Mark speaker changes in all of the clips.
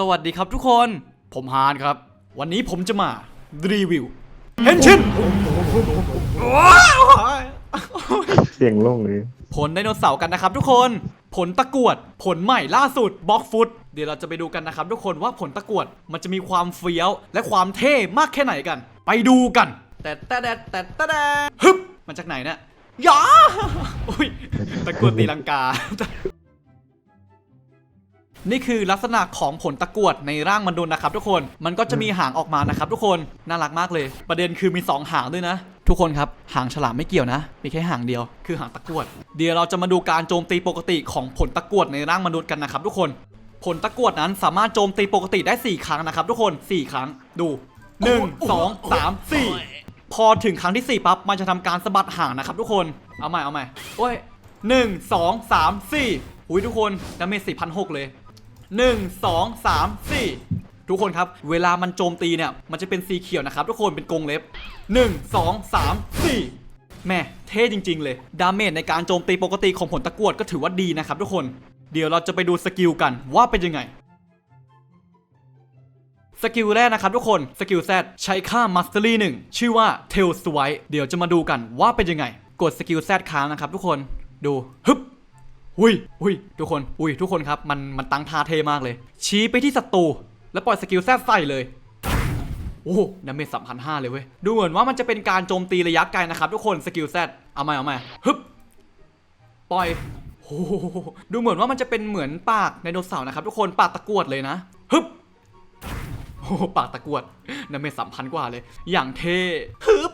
Speaker 1: สวัสดีครับทุกคน ผมฮานครับ วันนี้ผมจะมารีวิวเฮนชิน
Speaker 2: เสียงโล่งเลย
Speaker 1: ผลไดโนเสาร์กันนะครับทุกคน ผลตะกรวด ผลใหม่ล่าสุดบล็อกฟุต เดี๋ยวเราจะไปดูกันนะครับทุกคนว่าผลตะกรวดมันจะมีความเฟี้ยว และความเท่มากแค่ไหนกัน ไปดูกัน แต่แต่แต่แต่แต่แต่ฮึบมาจากไหนเนี่ยยาอุ้ยตะกรวดตีลังกา นี่คือลักษณะของผลตะกวดในร่างมนุษย์นะครับทุกคน มันก็จะมีหางออกมานะครับทุกคน น่ารักมากเลย ประเด็นคือมี 2 หางด้วยนะ ทุกคนครับ หางฉลามไม่เกี่ยวนะ มีแค่หางเดียว คือหางตะกวด เดี๋ยวเราจะมาดูการโจมตีปกติของผลตะกวดในร่างมนุษย์กันนะครับทุกคน ผลตะกวดนั้นสามารถโจมตีปกติได้ 4 ครั้งนะครับทุกคน 4 ครั้ง ดู 1 2 3 4 พอถึงครั้งที่ 4ปั๊บ มันจะทำการสะบัดหางนะครับทุกคน เอาใหม่ เอาใหม่ โอ้ยหนึ่งสองสามสี่อุ้ยทุกคนดาเมจสี่พันหกเลย หนึ่งสองสามสี่ทุกคนครับ เวลามันโจมตีเนี่ย มันจะเป็นสีเขียวนะครับ ทุกคนเป็นกรงเล็บหนึ่งสองสามสี่แม่เท่จริง ๆ เลย ดาเมจในการโจมตีปกติของผลตะกรวดก็ถือว่าดีนะครับทุกคน เดี๋ยวเราจะไปดูสกิลกันว่าเป็นยังไงสกิลแรกนะครับทุกคน สกิลแซใช้ค่า Mastery 1 ชื่อว่า Tail Swipe เดี๋ยวจะมาดูกันว่าเป็นยังไง กดสกิลแซค้างนะครับทุกคน ดู ฮึบ อุ้ยอุ้ยทุกคน อุ้ยทุกคนครับ มัน มันตั้งท่าเท่มากเลย ชี้ไปที่ศัตรู แล้วปล่อยสกิลแซดใส่เลย โอ้ดาเมจสามพันห้าเลยเว้ย ดูเหมือนว่ามันจะเป็นการโจมตีระยะไกลนะครับทุกคน สกิลแซดเอามาเอามาฮึบ ปล่อยโอ้โหดูเหมือนว่ามันจะเป็นเหมือนปากไดโนเสาร์นะครับทุกคน ปากตะกรวดเลยนะ ฮึบโอ้โหปากตะกรวดดาเมจสามพันกว่าเลย อย่างเท่ฮึบ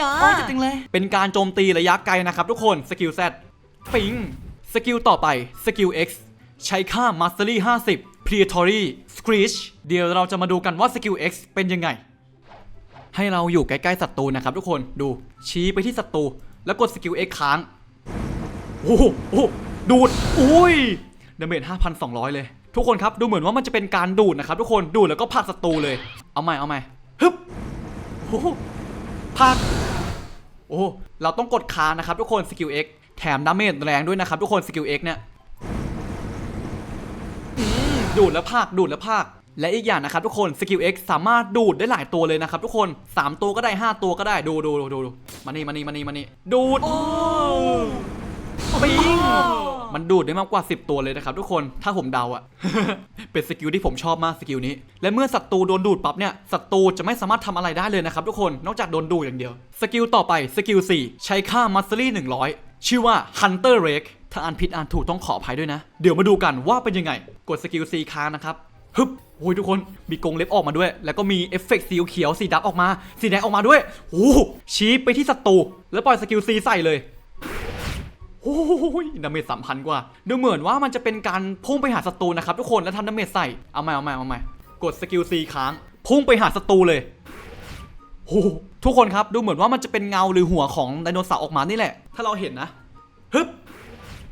Speaker 1: ยาจริงเลย เป็นการโจมตีระยะไกลนะครับทุกคน สกิลแซดปิง สกิลต่อไปสกิล X ใช้ค่า Mastery 50 Predatory Screech เดี๋ยวเราจะมาดูกันว่าสกิล X เป็นยังไง ให้เราอยู่ใกล้ๆศัตรูนะครับทุกคนดูชี้ไปที่ศัตรูแล้วกดสกิล X ค้างโอ้โหโอ้โหดูด อุ้ยดาเมจ5,200 เลย ทุกคนครับ ดูเหมือนว่ามันจะเป็นการดูดนะครับ ทุกคนดูดแล้วก็ผลักศัตรูเลย เอาใหม่เอาใหม่ฮึบโอ้โหผลักโอ้เราต้องกดค้างนะครับทุกคนสกิล X ถมดาเมจแรงด้วยนะครับทุกคนสกิล X เนี่ยอืมดูดแล้วภาคดูดแล้วภาคและอีกอย่างนะครับทุกคนสกิล X สามารถดูดได้หลายตัวเลยนะครับทุกคน 3 ตัวก็ได้ 5 ตัวก็ได้ดูดูดูดูดูมานี่มานี่มานี่มานี่ดูดปิงมันดูดได้มากกว่า 10 ตัวเลยนะครับทุกคนถ้าผมเดาอะเป็นสกิลที่ผมชอบมากสกิลนี้ และเมื่อศัตรูโดนดูดปั๊บเนี่ยศัตรูจะไม่สามารถทำอะไรได้เลยนะครับทุกคนนอกจากโดนดูดอย่างเดียว สกิลต่อไปสกิล4ใช้ค่า Mastery 100 ชื่อว่า Hunter Rake ถ้าอ่านผิดอ่านถูกต้องขออภัยด้วยนะ เดี๋ยวมาดูกันว่าเป็นยังไง กดสกิล4ค้างนะครับฮึบโอ้ยทุกคนมีกรงเล็บออกมาด้วย แล้วก็มีเอฟเฟกต์สีเขียวสีดำออกมา สีแดงออกมาด้วยโอ้ชี้ไปที่ศัตรูแล้วปล่อยสกิล C ใส่เลยโอ้ยดาเมจสามพันกว่า ดูเหมือนว่ามันจะเป็นการพุ่งไปหาศัตรูนะครับทุกคนแล้วทำดาเมจใส่เอาใหม่เอาใหม่เอาใหม่กดสกิล C ค้าง พุ่งไปหาศัตรูเลยโอ้ ทุกคนครับดูเหมือนว่ามันจะเป็นเงาหรือหัวของไดโนเสาร์ออกมานี่แหละ ถ้าเราเห็นนะฮึบ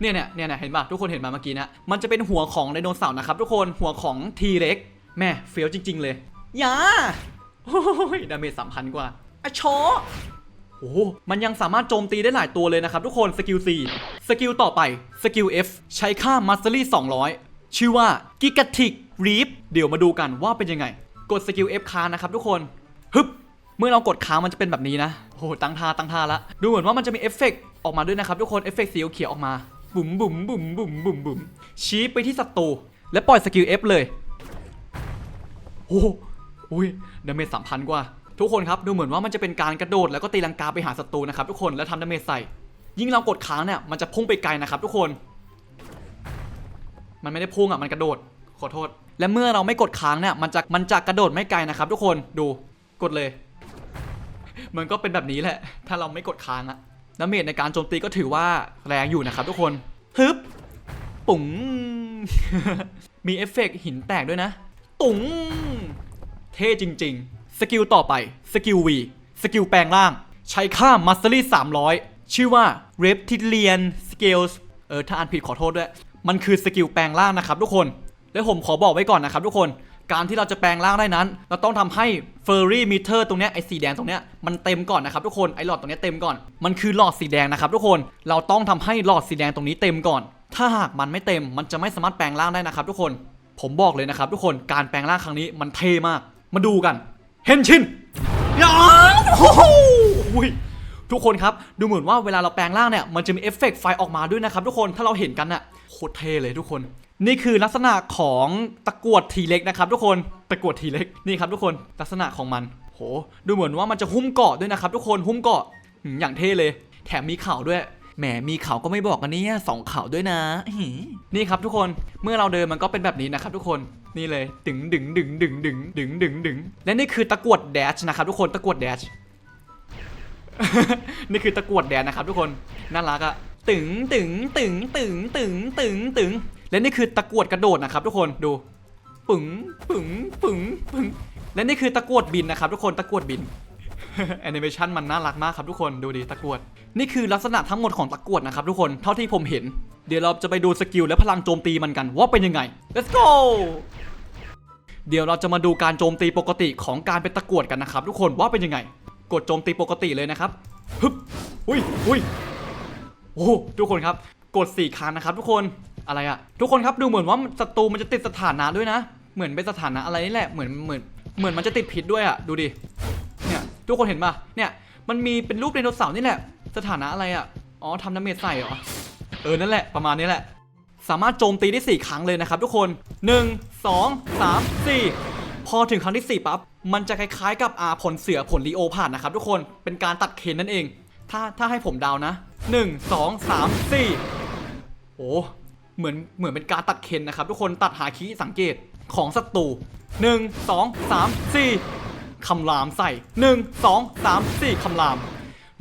Speaker 1: เนี่ยเนี่ยเนี่ยเห็นป่ะทุกคนเห็นมาเมื่อกี้นะมันจะเป็นหัวของไดโนเสาร์นะครับทุกคนหัวของทีเร็กแม่เฟี้ยวจริง ๆ เลยยาโอ้ยดาเมจสามพันกว่าอะโชโอ้มันยังสามารถโจมตีได้หลายตัวเลยนะครับทุกคนสกิล C สกิลต่อไปสกิล F ใช้ค่า Mastery 200 ชื่อว่า Gigatic Reap เดี๋ยวมาดูกันว่าเป็นยังไง กดสกิล F ค้างนะครับทุกคนฮึบ มื่อเรากดค้างมันจะเป็นแบบนี้นะโหตั้งท่าตั้งท่าละดูเหมือนว่ามันจะมีเอฟเฟกต์ออกมาด้วยนะครับทุกคนเอฟเฟกต์สีเขียวออกมาบุ๋มบุ๋มบุ๋มบุ๋มบุ๋มบุ๋มชี้ไปที่ศัตรูและปล่อยสกิล F เลยโอ้โหอุ้ยดาเมจสามพันกว่า ทุกคนครับดูเหมือนว่ามันจะเป็นการกระโดดแล้วก็ตีลังกาไปหาศัตรูนะครับทุกคนแล้วทำดาเมจใส่ ยิ่งเรากดค้างเนี่ยมันจะพุ่งไปไกลนะครับทุกคน มันไม่ได้พุ่งอะมันกระโดดขอโทษ และเมื่อเราไม่กดค้างเนี่ยมันจะมันจะกระโดดไม่ไกลนะครับทุกคนดูกดเลย มันก็เป็นแบบนี้แหละ ถ้าเราไม่กดค้างอะดาเมจในการโจมตีก็ถือว่าแรงอยู่นะครับทุกคนฮึบปุ๋ง มีเอฟเฟกหินแตกด้วยนะ ตุ๋ง เท่จริง ๆ สกิลต่อไป สกิล V สกิลแปลงร่าง ใช้ค่า Mastery 300 ชื่อว่า Reptilian Scales เออ ถ้าอ่านผิดขอโทษด้วย มันคือสกิลแปลงร่างนะครับทุกคน และผมขอบอกไว้ก่อนนะครับทุกคน การที่เราจะแปลงร่างได้นั้น เราต้องทำให้ Furry Meter ตรงเนี้ยไอ้สีแดงตรงเนี้ยมันเต็มก่อนนะครับทุกคนไอ้หลอดตรงเนี้ยเต็มก่อนมันคือหลอดสีแดงนะครับทุกคนเราต้องทำให้หลอดสีแดงตรงนี้เต็มก่อน ถ้าหากมันไม่เต็มมันจะไม่สามารถแปลงร่างได้นะครับ ทุกคน ผมบอกเลยนะครับ ทุกคนการแปลงร่างครั้งนี้มันเท่มาก มาดูกันเฮนชินยาโอ้โหอุ้ย ทุกคนครับ ดูเหมือนว่าเวลาเราแปลงร่างเนี่ย มันจะมีเอฟเฟกต์ไฟออกมาด้วยนะครับ ทุกคน ถ้าเราเห็นกันน่ะโคตรเท่เลยทุกคน นี่คือลักษณะของตะกวดทีเล็กนะครับ ทุกคน ตะกวดทีเล็ก นี่ครับทุกคน ลักษณะของมัน โห ดูเหมือนว่ามันจะหุ้มเกาะด้วยนะครับ ทุกคน หุ้มเกาะอย่างเท่เลย แถมมีเข่าด้วยแหมมีเข่าก็ไม่บอกกันนี่สองเข่าด้วยนะนี่ครับทุกคนเมื่อเราเดินมันก็เป็นแบบนี้นะครับทุกคนนี่เลยดึงดึงดึงดึงดึงดึงดึงดึงและนี่คือตะกวดแดชนะครับทุกคนตะกวดแดช นี่คือตะกรวดแดนนะครับทุกคน น่ารักอะตึงตึงตึงตึงตึงตึงตึง และนี่คือตะกรวดกระโดดนะครับทุกคนดู ปึ๋งปึ๋งปึ๋งปึ๋ง และนี่คือตะกรวดบินนะครับทุกคนตะกรวดบินแอนิเมชันมันน่ารักมากครับทุกคนดูดิตะกรวด นี่คือลักษณะทั้งหมดของตะกรวดนะครับทุกคนเท่าที่ผมเห็น เดี๋ยวเราจะไปดูสกิลและพลังโจมตีมันกันว่าเป็นยังไง let's go เดี๋ยวเราจะมาดูการโจมตีปกติของการเป็นตะกรวดกันนะครับทุกคนว่าเป็นยังไง กดโจมตีปกติเลยนะครับฮึบอุ้ยอุ้ยโอ้ทุกคนครับ กดสี่ครั้งนะครับ ทุกคนอะไรอะทุกคนครับดูเหมือนว่าศัตรูมันจะติดสถานะด้วยนะ เหมือนเป็นสถานะอะไรนี่แหละเหมือนเหมือนเหมือนมันจะติดพิษด้วยอะดูดิเนี่ยทุกคนเห็นปะเนี่ยมันมีเป็นรูปไดโนเสาร์นี่แหละ สถานะอะไรอะอ๋อทำน้ำเมจใส่เหรอเออนั่นแหละประมาณนี้แหละ สามารถโจมตีได้ 4 ครั้งเลยนะครับทุกคน 1 2 3 4 พอถึงครั้งที่ 4ปั๊บมันจะคล้ายๆ กับอาผลเสือผลลีโอผ่านนะครับทุกคนเป็นการตัดเคนนั่นเอง ถ้าถ้าให้ผมเดานะ 1 2 3 4โอ้เหมือนเหมือนเป็นการตัดเคนนะครับทุกคนตัดหาคีสังเกตของศัตรู1 2 3 4คำรามใส่ 1 2 3 4คำราม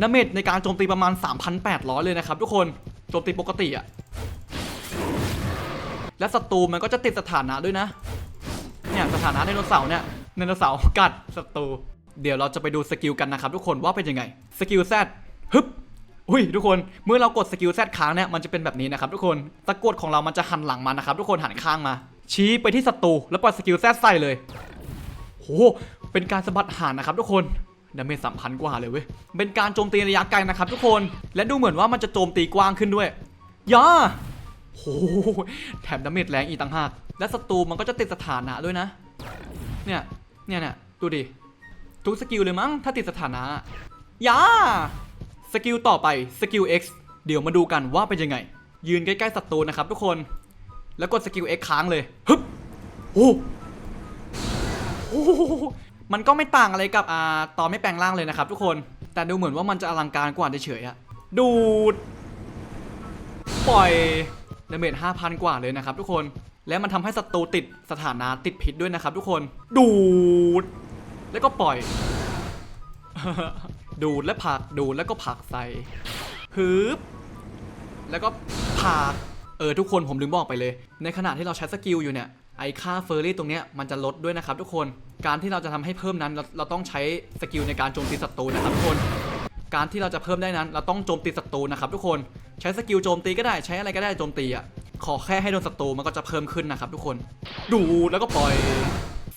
Speaker 1: น้ำเม็ดในการโจมตีประมาณ 3,800 เลยนะครับทุกคนโจมตีปกติอะและศัตรูมันก็จะติดสถานะด้วยนะ เนี่ยสถานะไดโนเสาร์เนี่ยไดโนเสาร์กัดศัตรูเดี๋ยวเราจะไปดูสกิลกันนะครับทุกคนว่าเป็นยังไงสกิลแซดฮึบอุ้ยทุกคนเมื่อเรากดสกิลแซดค้างเนี่ยมันจะเป็นแบบนี้นะครับทุกคนตะกดของเรามันจะหันหลังมานะครับทุกคนหันข้างมา ชี้ไปที่ศัตรูแล้วปล่อยสกิลแซดใส่เลยโหเป็นการสะบัดหานนะครับทุกคนดาเมจสามพันกว่าเลยเว้ยเป็นการโจมตีระยะไกลนะครับทุกคนและดูเหมือนว่ามันจะโจมตีกว้างขึ้นด้วยย่าโหแถมดาเมจแรงอีกต่างหาก และศัตรูมันก็จะติดสถานะด้วยนะ เนี่ย เนี่ยเนี่ยดูดิ ทุกสกิลเลยมั้ง ถ้าติดสถานะยาสกิลต่อไปสกิล X เดี๋ยวมาดูกันว่าเป็นยังไง ยืนใกล้ๆศัตรูนะครับทุกคน แล้วกดสกิล X ค้างเลยฮึบโอ้โอ้โหมันก็ไม่ต่างอะไรกับอ่าตอนไม่แปลงร่างเลยนะครับทุกคน แต่ดูเหมือนว่ามันจะอลังการกว่าเฉยๆอะดูด ปล่อยดาเมจ5,000 กว่าเลยนะครับทุกคน และมันทำให้ศัตรูติดสถานะติดพิษด้วยนะครับ ทุกคน ดูด แล้วก็ปล่อย ดูดและผักดูดแล้วก็ผักใส่ฮึบแล้วก็ผักเออทุกคนผมลืมบอกไปเลย ในขณะที่เราใช้สกิลอยู่เนี่ยไอค่าเฟอร์รี่ตรงเนี้ยมันจะลดด้วยนะครับทุกคน การที่เราจะทำให้เพิ่มนั้นเราเราต้องใช้สกิลในการโจมตีศัตรูนะครับทุกคน การที่เราจะเพิ่มได้นั้น เราต้องโจมตีศัตรูนะครับทุกคน ใช้สกิลโจมตีก็ได้ใช้อะไรก็ได้โจมตีอะ ขอแค่ให้โดนศัตรูมันก็จะเพิ่มขึ้นนะครับทุกคน ดูแล้วก็ปล่อย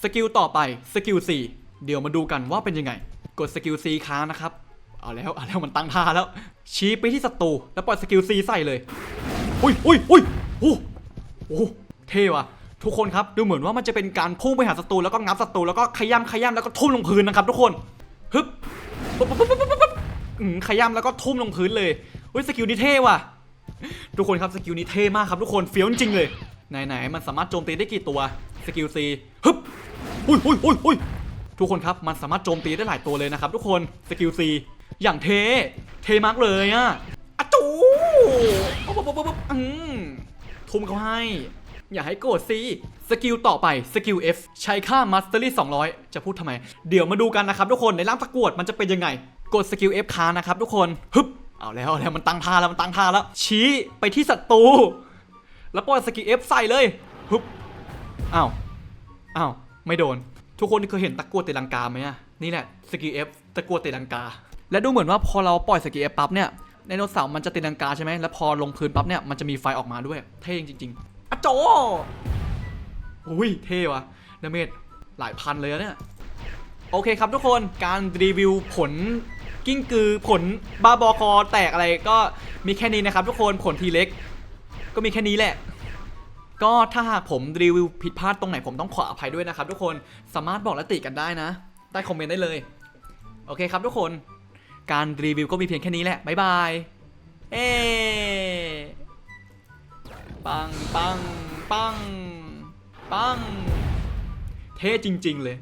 Speaker 1: สกิลต่อไปสกิล4เดี๋ยวมาดูกันว่าเป็นยังไง กดสกิล C ค้างนะครับ เอาแล้วเอาแล้วมันตั้งท่าแล้ว ชี้ไปที่ศัตรูแล้วปล่อยสกิล C ใส่เลย อุ้ยอุ้ยอุ้ยโอ้โหเท่ว่ะทุกคนครับดูเหมือนว่ามันจะเป็นการพุ่งไปหาศัตรูแล้วก็งับศัตรูแล้วก็ขย้ำขย้ำแล้วก็ทุ่มลงพื้นนะครับ ทุกคนฮึบขย้ำแล้วก็ทุ่มลงพื้นเลยเฮ้ยสกิลนี้เท่ว่ะ ทุกคนครับสกิลนี้เท่มากครับทุกคนเฟี้ยวจริงเลย ไหนๆมันสามารถโจมตีได้กี่ตัวสกิลซีฮึบอุ้ยอุ้ยอุ้ยอุ้ยทุกคนครับมันสามารถโจมตีได้หลายตัวเลยนะครับทุกคนสกิลซีอย่างเท่เท่มากเลยอะอะจูปุ๊บปุ๊บปุ๊บปุ๊บอืมทุ่มเขาให้ อย่าให้โกรธสิสกิลต่อไปสกิล F ใช้ค่า Mastery 200 จะพูดทำไม เดี๋ยวมาดูกันนะครับทุกคนในร่างตะกรวดมันจะเป็นยังไง กดสกิล F ค้างนะครับทุกคนฮึบ เอาแล้วแล้วมันตั้งท่าแล้วมันตั้งท่าแล้ว ชี้ไปที่ศัตรูแล้วปล่อยสกิล F ใส่เลยฮึบอ้าวอ้าวไม่โดน ทุกคนเคยเห็นตะกรวดตีลังกาไหมอะนี่แหละสกิล F ตะกรวดตีลังกา และดูเหมือนว่าพอเราปล่อยสกิล F ปั๊บเนี่ยไดโนเสาร์มันจะตีลังกาใช่ไหมแล้วพอลงพื้นปั๊บเนี่ยมันจะมีไฟออกมาด้วย เท่จริงๆอะโจอุ้ยเท่วะดาเมจหลายพันเลยเนี่ย โอเคครับทุกคน การรีวิวผล กิ้งกือผลบาบอคอแตกอะไรก็มีแค่นี้นะครับ ทุกคนผลทีเล็ก ก็มีแค่นี้แหละ ก็ถ้าหากผมรีวิวผิดพลาดตรงไหนผมต้องขออภัยด้วยนะครับ ทุกคนสามารถบอกและติกันได้นะใต้คอมเมนต์ได้เลย โอเคครับทุกคน การรีวิวก็มีเพียงแค่นี้แหละบ๊ายบายเอ้ปังปังปังปังเท่จริง ๆ เลย